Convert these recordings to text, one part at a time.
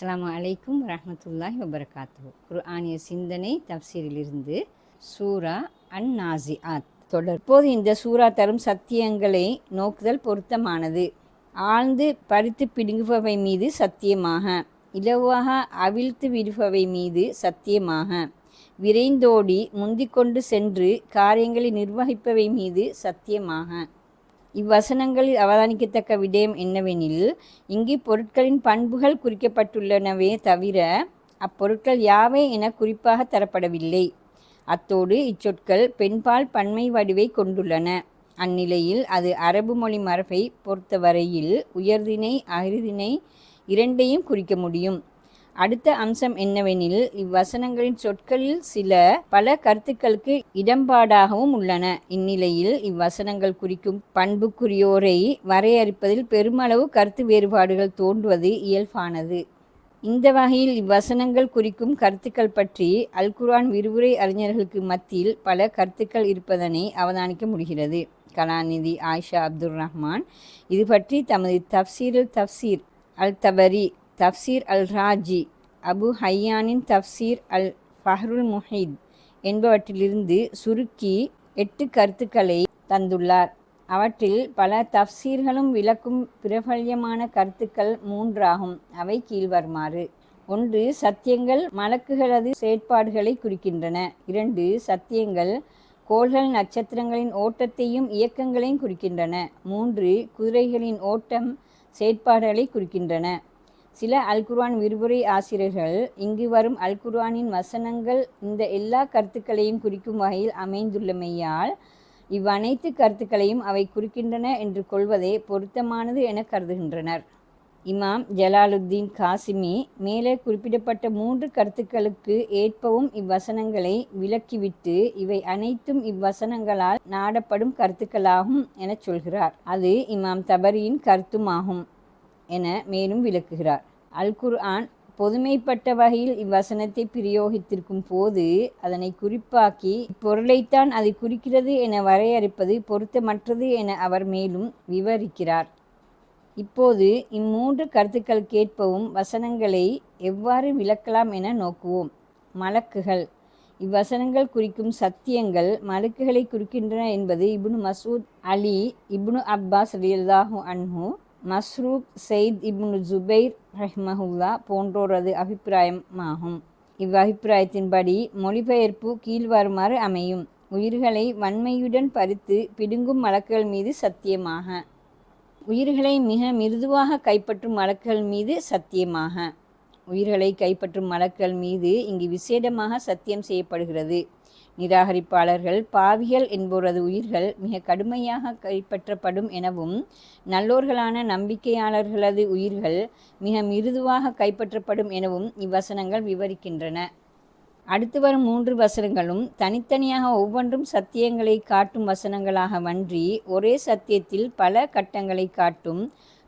அஸ்லாம் அலைக்கும் வரஹ்மத்துல்லாஹி வபரகாத்து குர்ஆனிய சிந்தனை தப்சீரிலிருந்து சூரா அன் நாசிஆத் தொடர். இப்போது இந்த சூரா தரும் சத்தியங்களை நோக்குதல் பொருத்தமானது. ஆழ்ந்து பறித்து பிடுங்குபவை மீது சத்தியமாக இலவாக அவிழ்த்து விடுபவை மீது சத்தியமாக விரைந்தோடி முந்திக்கொண்டு சென்று காரியங்களை நிர்வகிப்பவை மீது சத்தியமாக. இவ்வசனங்களில் அவதானிக்கத்தக்க விடயம் என்னவெனில் இங்கு பொருட்களின் பண்புகள் குறிக்கப்பட்டுள்ளனவே தவிர அப்பொருட்கள் யாவை என குறிப்பாக தரப்படவில்லை. அத்தோடு இச்சொற்கள் பெண்பால் பன்மை வடிவை கொண்டுள்ளன. அந்நிலையில் அது அரபு மொழி மரபை பொறுத்தவரையில் உயர்தினை அகிர்தினை இரண்டையும் குறிக்க முடியும். அடுத்த அம்சம் என்னவெனில் இவ்வசனங்களின் சொற்களில் சில பல கருத்துக்களுக்கு இடம்பாடாகவும் உள்ளன. இந்நிலையில் இவ்வசனங்கள் குறிக்கும் பண்புக்குரியோரை வரையறுப்பதில் பெருமளவு கருத்து வேறுபாடுகள் தோன்றுவது இயல்பானது. இந்த வகையில் இவ்வசனங்கள் குறிக்கும் கருத்துக்கள் பற்றி அல் குர்ஆன் விரிவுரை அறிஞர்களுக்கு மத்தியில் பல கருத்துக்கள் இருப்பதனை அவதானிக்க முடிகிறது. கலாநிதி ஆயிஷா அப்துல் ரஹ்மான் இது பற்றி தமது தப்சீரில் தப்சீர் அல் தபரி தப்சீர் அல் ராஜி அபு ஹையானின் தப்சீர் அல் ஃபஹ்ருல் முஹீத் என்பவற்றிலிருந்து சுருக்கி எட்டு கருத்துக்களை தந்துள்ளார். அவற்றில் பல தப்சீர்களும் விளக்கும் பிரபல்யமான கருத்துக்கள் மூன்றாகும். அவை கீழ்வருமாறு. ஒன்று சத்தியங்கள் மலக்குகளது செயற்பாடுகளை குறிக்கின்றன. இரண்டு சத்தியங்கள் கோள்கள் நட்சத்திரங்களின் ஓட்டத்தையும் இயக்கங்களையும் குறிக்கின்றன. மூன்று குதிரைகளின் ஓட்டம் செயற்பாடுகளை குறிக்கின்றன. சில அல்குர்வான் விரிவுரை ஆசிரியர்கள் இங்கு வரும் அல்குர்வானின் வசனங்கள் இந்த எல்லா கருத்துக்களையும் குறிக்கும் வகையில் அமைந்துள்ளமையால் இவ்வனைத்து கருத்துக்களையும் அவை குறிக்கின்றன என்று கொள்வதே பொருத்தமானது என கருதுகின்றனர். இமாம் ஜலாலுத்தீன் காசிமி மேலே குறிப்பிடப்பட்ட மூன்று கருத்துக்களுக்கு ஏற்பவும் இவ்வசனங்களை விலக்கிவிட்டு இவை அனைத்தும் இவ்வசனங்களால் நாடப்படும் கருத்துக்களாகும் என சொல்கிறார். அது இமாம் தபரியின் கருத்துமாகும். என மேலும் விளக்குகிறார். அல் குர்ஆன் பொதுமைப்பட்ட வகையில் இவ்வசனத்தை பிரயோகித்திருக்கும் போது அதனை குறிப்பாக்கி இப்பொருளைத்தான் அது குறிக்கிறது என வரையறுப்பது பொருத்தமற்றது என அவர் மேலும் விவரிக்கிறார். இப்போது இம்மூன்று கருத்துக்கள் கேட்பவும் வசனங்களை எவ்வாறு விளக்கலாம் என நோக்குவோம். மலக்குகள். இவ்வசனங்கள் குறிக்கும் சத்தியங்கள் மலக்குகளை குறிக்கின்றன என்பது இப்னு மசூத் அலி இப்னு அப்பாஸ் ரியல்லாஹு அன்ஹு மஸ்ரூக் செயித் இப்னு ஜுபைர் ரஹ்மஹுல்லா போன்றோரது அபிப்பிராயமாகும். இவ்வபிப்பிராயத்தின்படி மொழிபெயர்ப்பு கீழ்வருமாறு அமையும். உயிர்களை வன்மையுடன் பறித்து பிடுங்கும் மலக்குகள் மீது சத்தியமாக. உயிர்களை மிக மிருதுவாக கைப்பற்றும் மலக்குகள் மீது சத்தியமாக. உயிர்களை கைப்பற்றும் மலக்குகள் மீது இங்கு விசேடமாக சத்தியம் செய்யப்படுகிறது. நிராகரிப்பாளர்கள் பாவிகள் என்போரது உயிர்கள் மிக கடுமையாக கைப்பற்றப்படும் எனவும் நல்லோர்களான நம்பிக்கையாளர்களது உயிர்கள் மிக மிருதுவாக கைப்பற்றப்படும் எனவும் இவ்வசனங்கள் விவரிக்கின்றன. அடுத்து வரும் மூன்று வசனங்களும் தனித்தனியாக ஒவ்வொன்றும் சத்தியங்களை காட்டும் வசனங்களாக வன்றி ஒரே சத்தியத்தில் பல கட்டங்களை காட்டும்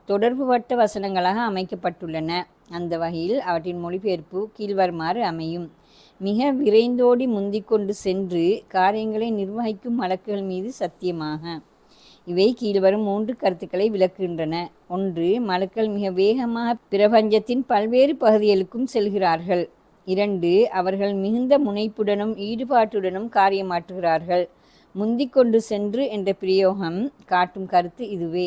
தொடர்புபட்ட வசனங்களாக அமைக்கப்பட்டுள்ளன. அந்த வகையில் அவற்றின் மொழிபெயர்ப்பு கீழ்வருமாறு அமையும். மிக விரைந்தோடி முந்திக்கொண்டு சென்று காரியங்களை நிர்வகிக்கும் வழக்குகள் மீது சத்தியமாக. இவை கீழ்வரும் மூன்று கருத்துக்களை விளக்குகின்றன. ஒன்று மலக்கள் மிக வேகமாக பிரபஞ்சத்தின் பல்வேறு பகுதிகளுக்கும் செல்கிறார்கள். இரண்டு அவர்கள் மிகுந்த முனைப்புடனும் ஈடுபாட்டுடனும் காரியமாற்றுகிறார்கள். முந்திக்கொண்டு சென்று என்ற பிரயோகம் காட்டும் கருத்து இதுவே.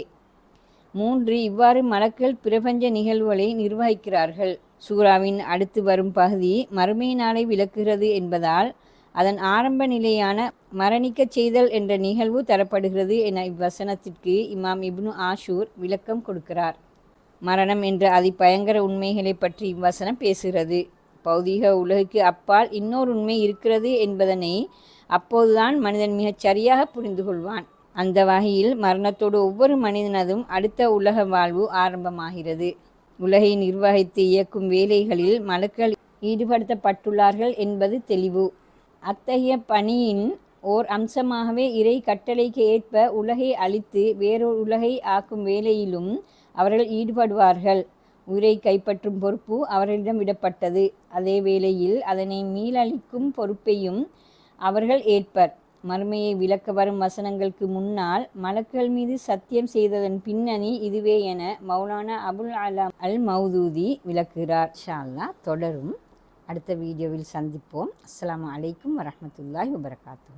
மூன்று இவ்வாறு மலக்கள் பிரபஞ்ச நிகழ்வுகளை நிர்வகிக்கிறார்கள். சூறாவின் அடுத்து வரும் பகுதி மறுமை நாளை விளக்குகிறது என்பதால் அதன் ஆரம்ப நிலையான மரணிக்கச் செய்தல் என்ற நிகழ்வு தரப்படுகிறது என இவ்வசனத்திற்கு இமாம் இப்னு ஆஷூர் விளக்கம் கொடுக்கிறார். மரணம் என்ற அதிபயங்கர உண்மைகளை பற்றி இவ்வசனம் பேசுகிறது. பௌதிக உலகுக்கு அப்பால் இன்னொரு உண்மை இருக்கிறது என்பதனை அப்போதுதான் மனிதன் மிகச் சரியாக புரிந்து கொள்வான் அந்த வகையில் மரணத்தோடு ஒவ்வொரு மனிதனதும் அடுத்த உலக வாழ்வு ஆரம்பமாகிறது. உலகை நிர்வகித்து இயக்கும் வேலைகளில் மலக்கள் ஈடுபடுத்தப்பட்டுள்ளார்கள் என்பது தெளிவு. அத்தகைய பணியின் ஓர் அம்சமாகவே இறை கட்டளைக்கு ஏற்ப உலகை அழித்து வேறொரு உலகை ஆக்கும் வேலையிலும் அவர்கள் ஈடுபடுவார்கள். உயிரை கைப்பற்றும் பொறுப்பு அவர்களிடம் விடப்பட்டது. அதே வேளையில் அதனை மீளழிக்கும் பொறுப்பையும் அவர்கள் ஏற்பர். மறுமையை விளக்க வரும் வசனங்களுக்கு முன்னால் மலக்குகள் மீது சத்தியம் செய்ததன் பின்னணி இதுவே என மௌலானா அபுல் அலாம் அல் மௌதூதி விளக்குகிறார். ஷால்லா தொடரும். அடுத்த வீடியோவில் சந்திப்போம். அஸ்லாம் அலைக்கும் வரமத்துல்லாஹ் வபரகாத்து